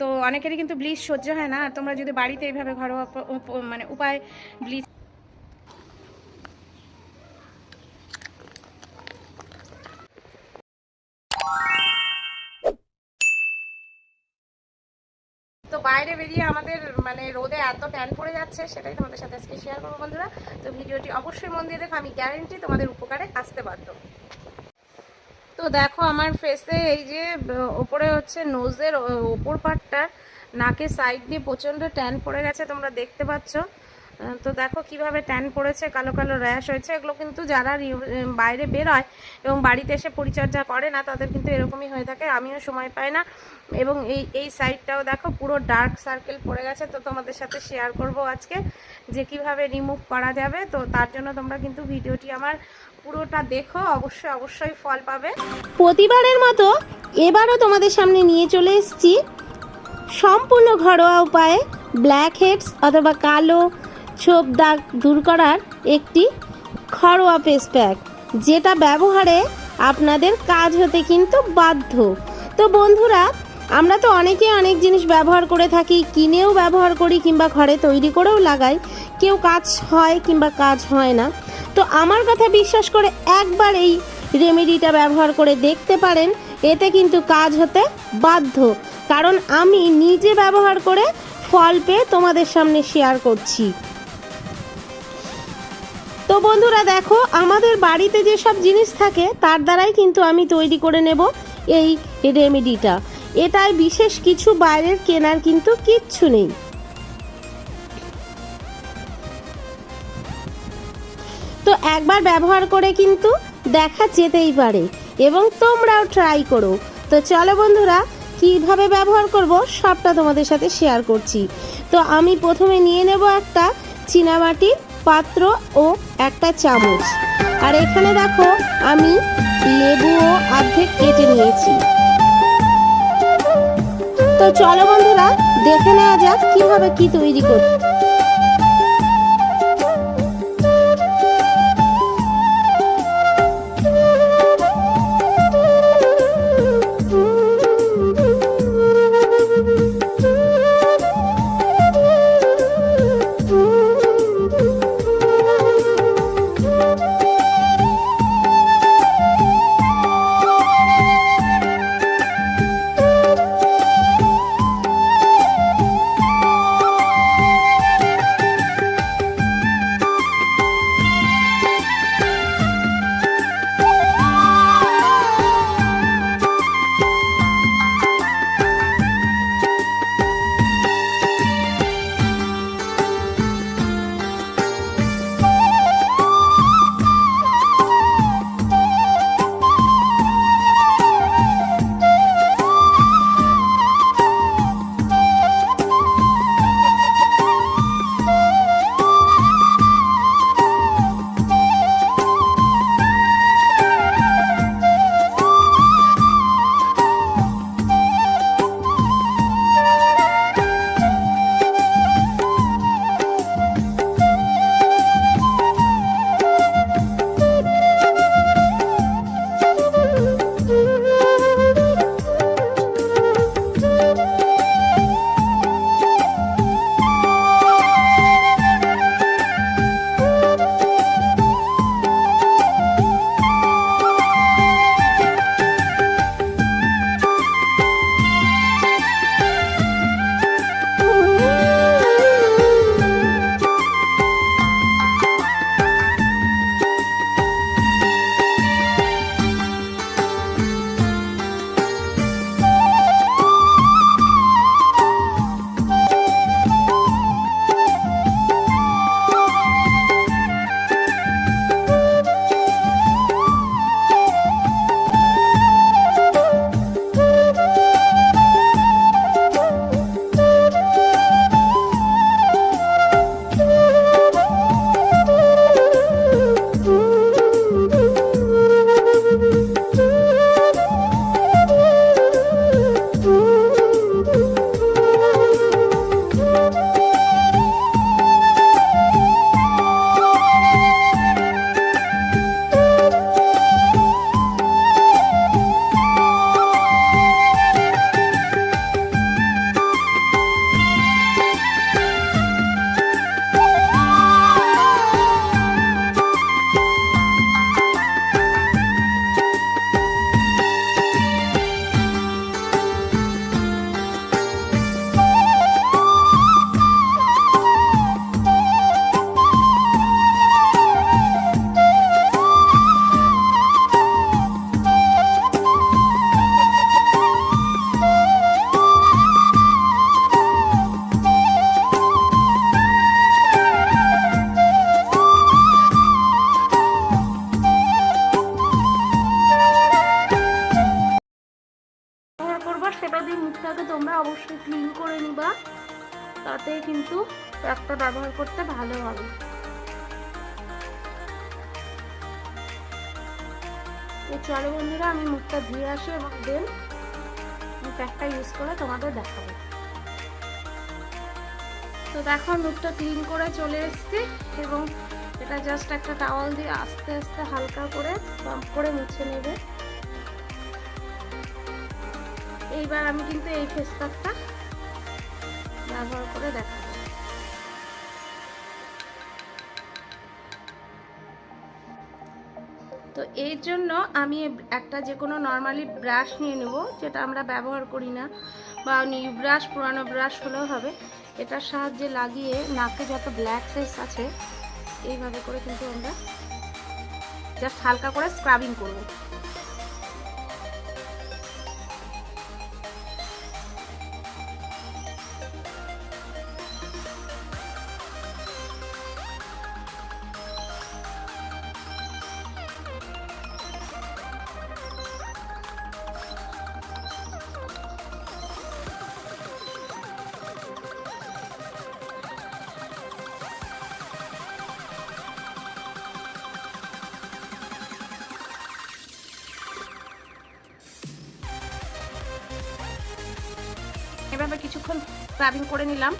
তো অনেকেরই কিন্তু ব্লিচ সহ্য হয় না। তোমরা যদি বাড়িতে এইভাবে ঘরোয়া মানে উপায় ব্লিচ তো বাইরে বেরিয়ে আমাদের মানে রোদে এত ট্যান পড়ে যাচ্ছে, সেটাই তোমাদের সাথে আজকে শেয়ার করব বন্ধুরা। তো ভিডিওটি অবশ্যই মন দিয়ে দেখো, আমি গ্যারেন্টি তোমাদের উপকারে আসতে বাধ্য। তো দেখো আমার ফেসে এই যে ওপরে হচ্ছে নোজের ওপর পার্টটার নাকের সাইড দিয়ে প্রচণ্ড ট্যান পড়ে গেছে, তোমরা দেখতে পাচ্ছ। তো দেখো কীভাবে ট্যান পড়েছে, কালো কালো র্যাশ হয়েছে, এগুলো কিন্তু যারা বাইরে বেরোয় এবং বাড়িতে এসে পরিচর্যা করে না, তাদের কিন্তু এরকমই হয়ে থাকে, আমিও সময় পাই না। এবং এই এই সাইডটাও দেখো পুরো ডার্ক সার্কেল পড়ে গেছে, তো তোমাদের সাথে শেয়ার করব আজকে যে কীভাবে রিমুভ করা যাবে, তো তার জন্য তোমরা কিন্তু ভিডিওটি আমার পুরোটা দেখো, অবশ্যই অবশ্যই ফল পাবে। প্রতিবারের মতো এবারও তোমাদের সামনে নিয়ে চলে এসেছি। সম্পূর্ণ ঘরোয়া উপায়ে ব্ল্যাক হেডস অথবা কালো ছোপ দাগ দূর করার একটি ঘরোয়া ফেস প্যাক যেটা ব্যবহারে আপনাদের কাজ হতে কিন্তু বাধ্য। তো বন্ধুরা আমরা তো অনেকে অনেক জিনিস ব্যবহার করে থাকি, কিনেও ব্যবহার করি কিংবা ঘরে তৈরি করেও লাগাই। কেউ কাজ হয় কিংবা কাজ হয় না। তো আমার কথা বিশ্বাস করে একবার এই রেমেডিটা ব্যবহার করে দেখতে পারেন, এতে কিন্তু কাজ হতে বাধ্য। কারণ আমি নিজে ব্যবহার করে ফল পেয়ে তোমাদের সামনে শেয়ার করছি। তো বন্ধুরা দেখো, আমাদের বাড়িতে যেসব জিনিস থাকে, তার দ্বারাই কিন্তু আমি তৈরি করে নেব এই রেমেডিটা এটাই বিশেষ কিছু বাইরের কেনার কিন্তু কিচ্ছু নেই। তো একবার ব্যবহার করে কিন্তু দেখা যেতেই পারে এবং তোমরাও ট্রাই করো। তো চলো বন্ধুরা, কীভাবে ব্যবহার করব সবটা তোমাদের সাথে শেয়ার করছি। তো আমি প্রথমে নিয়ে নেব একটা চীনামাটির পাত্র ও একটা চামচ। আর এখানে দেখো, আমি লেবুও অর্ধেক কেটে নিয়েছি। চলো বন্ধুরা দেখে নেওয়া যাক কীভাবে কি তৈরি করতে একটু ক্লিন করে নিবা। তাতে কিন্তু প্যাকটা ব্যবহার করতে ভালো হবে। তো চলো বন্ধুরা, আমি মুখটা ধুয়ে আসি এবং দেন আমি প্যাকটা ইউজ করে তোমাদের দেখাবো। তো দেখো, মুখটা ক্লিন করে চলে এসছি এবং এটা জাস্ট একটা টাওয়াল দিয়ে আস্তে আস্তে হালকা করে পাম্প করে মুছে নেবে। এইবার আমি কিন্তু এই ফেস প্যাকটা ব্যবহার করে দেখাবো। তো এর জন্য আমি একটা যে কোনো নর্মালি ব্রাশ নিয়ে নেব, যেটা আমরা ব্যবহার করি না, বা নিউ ব্রাশ পুরানো ব্রাশ হলেও হবে। এটার সাহায্যে লাগিয়ে নাকে যত ব্ল্যাক সেস আছে, এইভাবে করে কিন্তু আমরা জাস্ট হালকা করে স্ক্রাবিং করব। এভাবে কিছুক্ষণ স্ক্রাবিং করে নিলাম।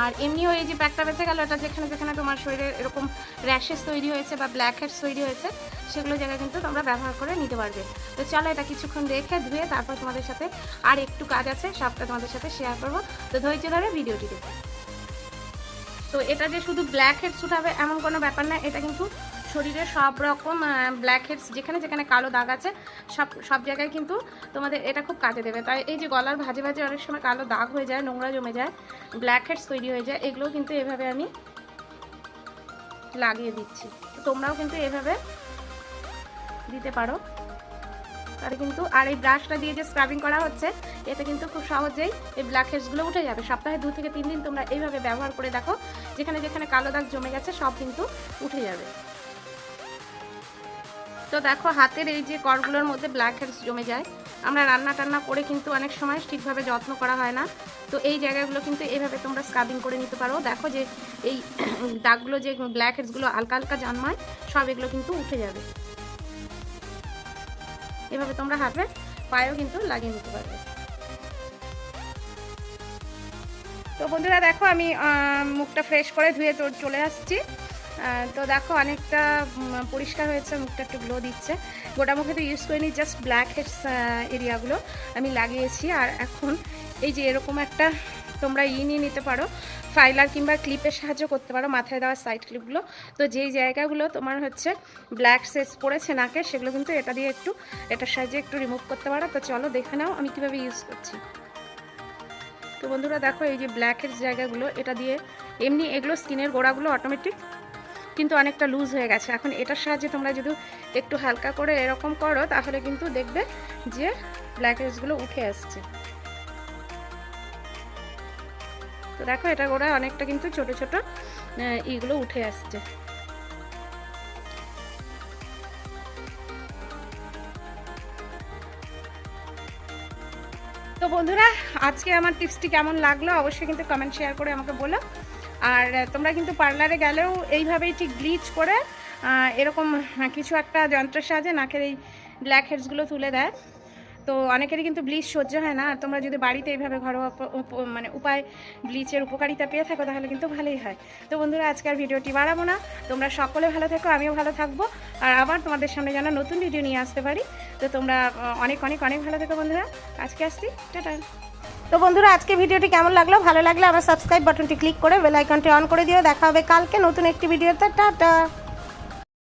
আর এমনিও এই যে প্যাকটা বেঁচে গেল, এটা যেখানে যেখানে তোমার শরীরে এরকম র্যাশেস তৈরি হয়েছে বা ব্ল্যাক হেডস তৈরি হয়েছে, সেগুলো জায়গায় কিন্তু তোমরা ব্যবহার করে নিতে পারবে। তো চলো এটা কিছুক্ষণ রেখে ধুয়ে তারপর তোমাদের সাথে আর একটু কাজ আছে, সবটা তোমাদের সাথে শেয়ার করব। তো ধৈর্য ধরে ভিডিওটি দেখো। তো এটা যে শুধু ব্ল্যাক হেডস উঠাবে এমন কোনো ব্যাপার না, এটা কিন্তু শরীরে সব রকম ব্ল্যাক হেডস যেখানে যেখানে কালো দাগ আছে, সব সব জায়গায় কিন্তু তোমাদের এটা খুব কাজে দেবে। তাই এই যে গলার ভাজে ভাজে অনেক সময় কালো দাগ হয়ে যায়, নোংরা জমে যায় ব্ল্যাক হেডস তৈরি হয়ে যায়, এগুলোও কিন্তু এভাবে আমি লাগিয়ে দিচ্ছি। তোমরাও কিন্তু এভাবে দিতে পারো। তাহলে কিন্তু, আর এই ব্রাশটা দিয়ে যে স্ক্রাবিং করা হচ্ছে, এতে কিন্তু খুব সহজেই এই ব্ল্যাক হেডসগুলো উঠে যাবে। সপ্তাহে দু থেকে তিন দিন তোমরা এইভাবে ব্যবহার করে দেখো, যেখানে যেখানে কালো দাগ জমে গেছে, সব কিন্তু উঠে যাবে। তো দেখো, হাতের এই যে করগুলোর মধ্যে ব্ল্যাক হেডস জমে যায়। আমরা রান্না টান্না করে কিন্তু অনেক সময় ঠিকভাবে যত্ন করা হয় না। তো এই জায়গাগুলো কিন্তু এইভাবে তোমরা স্ক্রাবিং করে নিতে পারো। দেখো যে এই দাগগুলো যে ব্ল্যাক হেডসগুলো হালকা হালকা জন্মায়, সব এগুলো কিন্তু উঠে যাবে। এভাবে তোমরা হাতে পায়েও কিন্তু লাগিয়ে নিতে পারবে। তো বন্ধুরা দেখো, আমি মুখটা ফ্রেশ করে ধুয়ে চলে আসছি। তো দেখো অনেকটা পরিষ্কার হয়েছে, মুখটা একটু গ্লো দিচ্ছে। গোটা মুখে তো ইউজ করিনি জাস্ট ব্ল্যাক হেডস এরিয়াগুলো আমি লাগিয়েছি। আর এখন এই যে এরকম একটা তোমরা ই নিয়ে নিতে পারো ফাইলার কিংবা ক্লিপের সাহায্য করতে পারো, মাথায় দেওয়া সাইড ক্লিপগুলো তো যেই জায়গাগুলো তোমার হচ্ছে ব্ল্যাক সেস পড়েছে নাকে, সেগুলো কিন্তু এটা দিয়ে একটু, এটার সাহায্যে একটু রিমুভ করতে পারো। তো চলো দেখে নাও আমি কীভাবে ইউজ করছি। তো বন্ধুরা দেখো এই যে ব্ল্যাকের জায়গাগুলো, এটা দিয়ে এমনি এগুলো স্কিনের গোড়াগুলো অটোমেটিক কিন্তু অনেকটা লুজ হয়ে গেছে। এখন এটার সাহায্যে তোমরা যদি একটু হালকা করে এরকম করো, তাহলে কিন্তু দেখবে যে ব্ল্যাক হেডসগুলো উঠে আসছে। তো দেখো, এটা গোড়া অনেকটা কিন্তু ছোট ছোট ইগুলো উঠে আসছে। তো বন্ধুরা, আজকে আমার টিপসটি কেমন লাগল অবশ্যই কিন্তু কমেন্ট শেয়ার করে আমাকে বলো। আর তোমরা কিন্তু পার্লারে গেলেও এইভাবেই ঠিক ব্লিচ করে এরকম কিছু একটা যন্ত্রের সাহায্যে নাকের এই ব্ল্যাক হেডসগুলো তুলে দেয়। তো অনেকেরই কিন্তু ব্লিচ সহ্য হয় না। আর তোমরা যদি বাড়িতে এইভাবে ঘরোয়া মানে উপায় ব্লিচের উপকারিতা পেয়ে থাকো, তাহলে কিন্তু ভালোই হয়। তো বন্ধুরা, আজকের ভিডিওটি বাড়াবো না। তোমরা সকলে ভালো থেকো, আমিও ভালো থাকব। আর আবার তোমাদের সামনে যেন নতুন ভিডিও নিয়ে আসতে পারি। তো তোমরা অনেক অনেক অনেক ভালো থেকো বন্ধুরা। আজকে আসছি। টাটা। তো বন্ধুরা, আজকে ভিডিওটি কেমন লাগল? ভালো লাগলে আমার সাবস্ক্রাইব বাটনটি ক্লিক করে বেল আইকনটি অন করে দিও। দেখা হবে কালকে নতুন একটি ভিডিওতে। টাটা!